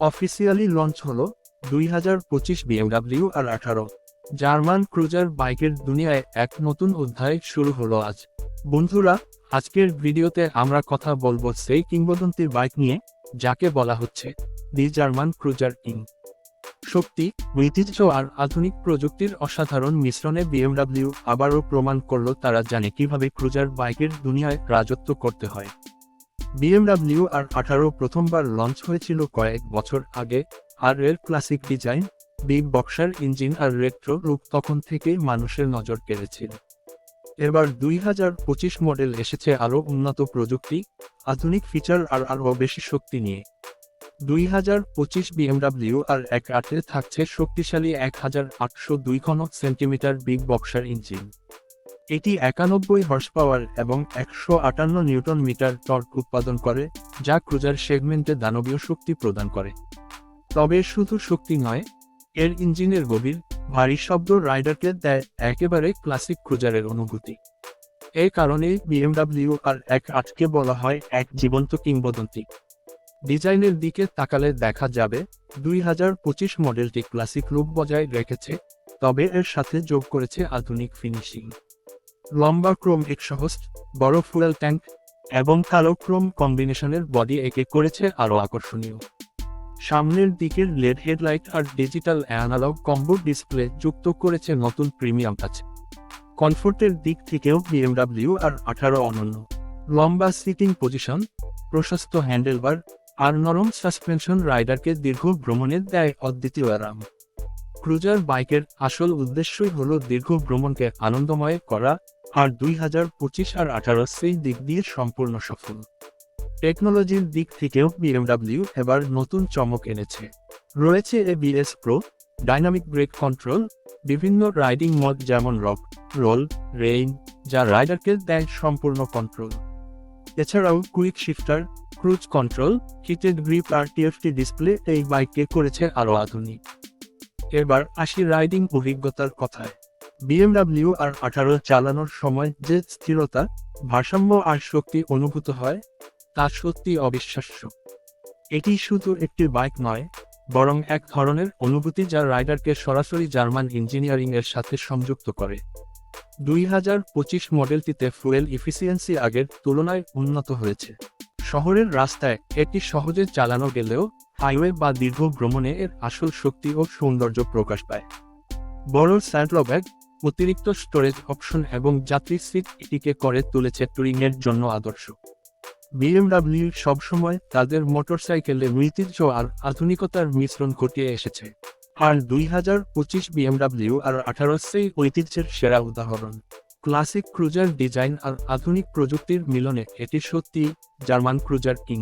Officially launch হল দুই হাজার পঁচিশ বিএমডাব্লিউ আর আঠারো। জার্মান ক্রুজার বাইকের দুনিয়ায় এক নতুন অধ্যায় শুরু হলো আজ। বন্ধুরা, আজকের ভিডিওতে আমরা কথা বলব সেই কিংবদন্তির বাইক নিয়ে, যাকে বলা হচ্ছে দি জার্মান ক্রুজার কিং শক্তি, ঐতিহ্য আর আধুনিক প্রযুক্তির অসাধারণ মিশ্রণে বিএমডাব্লিউ আবারও প্রমাণ করল তারা জানে কীভাবে ক্রুজার বাইকের দুনিয়ায় রাজত্ব করতে হয়। বিএমডাব্লিউ আর আঠারো প্রথমবার লঞ্চ হয়েছিল কয়েক বছর আগে, আর এর classic design big boxer engine আর রেট্রো রূপ তখন থেকেই মানুষের নজর কেড়েছিল। এবার দুই হাজার পঁচিশ মডেল এসেছে আরও উন্নত প্রযুক্তি, আধুনিক ফিচার আর আরও বেশি শক্তি নিয়ে। দুই হাজার পঁচিশ বিএমডাব্লিউ আর এক আটে থাকছে শক্তিশালী এক হাজার আটশো দুই ঘন সেন্টিমিটার বিগ বক্সার ইঞ্জিন এটি একানব্বই হর্স পাওয়ার এবং একশো আটান্ন নিউটন মিটার টর্ক উৎপাদন করে, যা ক্রুজার সেগমেন্টে দানবীয় শক্তি প্রদান করে। তবে শুধু শক্তি নয়, এর ইঞ্জিনের গভীর, ভারী শব্দ রাইডারকে দেয় একেবারে ক্লাসিক ক্রুজারের অনুভূতি। এই কারণেই বিএমডাব্লিউ আর এক আটকে বলা হয় এক জীবন্ত কিংবদন্তি। ডিজাইনের দিকে তাকালে দেখা যাবে, দুই হাজার পঁচিশ মডেলটি ক্লাসিক লুক বজায় রেখেছে, তবে এর সাথে যোগ করেছে আধুনিক ফিনিশিং। লম্বা ক্রোম এক্সহস্ট বড় ফুয়েল ট্যাঙ্ক এবং কালো ক্রোম কম্বিনেশনের বডি একে করেছে আরও আকর্ষণীয়। সামনের দিকের লেড হেডলাইট আর ডিজিটাল অ্যানালগ কম্বো ডিসপ্লে যুক্ত করেছে নতুন প্রিমিয়াম টাচ। কমফোর্টের দিক থেকেও বিএমডাব্লিউ আর আঠারো অনন্য। লম্বা সিটিং পজিশন, প্রশস্ত হ্যান্ডেলবার আর নরম সাসপেনশন রাইডারকে দীর্ঘ ভ্রমণে দেয় অদ্বিতীয় আরাম। ক্রুজার বাইকের আসল উদ্দেশ্যই হলো দীর্ঘ ভ্রমণকে আনন্দময় করা আর দুই হাজার পঁচিশ আর আঠারো সেই দিক দিয়ে সম্পূর্ণ সফল। টেকনোলজির দিক থেকেও বিএমডাব্লিউ এবার নতুন চমক এনেছে। রয়েছে এ ABS pro, dynamic brake control, বিভিন্ন রাইডিং মড যেমন রক, রোল, রেইন, যা রাইডারকে দেয় সম্পূর্ণ কন্ট্রোল। এছাড়াও quick shifter, cruise control, heated grip আর টিএফটি ডিসপ্লে এই বাইককে করেছে আরও আধুনিক। এবার আসি রাইডিং অভিজ্ঞতার কথায়। বিএমডাব্লিউ আর আঠারো চালানোর সময় যে স্থিরতা, ভারসাম্য আর শক্তি অনুভূত হয়, তা সত্যি অবিশ্বাস্য। এটি শুধু একটি বাইক নয়, বরং এক ধরনের অনুভূতি যা রাইডারকে সরাসরি জার্মান ইঞ্জিনিয়ারিং এর সাথে সংযুক্ত করে। দুই হাজার পঁচিশ মডেলটিতে ফুয়েল ইফিসিয়েন্সি আগের তুলনায় উন্নত হয়েছে। শহরের রাস্তায় এটি সহজে চালানো গেলেও হাইওয়ে বা দীর্ঘ ভ্রমণে এর আসল শক্তি ও সৌন্দর্য প্রকাশ পায়। বড় স্যান্ডলব্যাগ অতিরিক্ত স্টোরেজ অপশন এবং যাত্রী সিট এটিকে করে তুলেছে টুরিংয়ের জন্য আদর্শ। বিএমডাব্লিউ সবসময় তাদের মোটরসাইকেলে ঐতিহ্য আর আধুনিকতার মিশ্রণ ঘটিয়ে এসেছে। আর দুই হাজার পঁচিশ বিএমডাব্লিউ আর আঠারো সেই ঐতিহ্যের সেরা উদাহরণ। ক্লাসিক ক্রুজার ডিজাইন আর আধুনিক প্রযুক্তির মিলনে এটি সত্যি জার্মান ক্রুজার কিং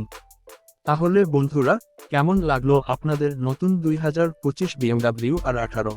তাহলে বন্ধুরা, কেমন লাগল আপনাদের নতুন দুই হাজার পঁচিশ বিএমডাব্লিউ আর আঠারো?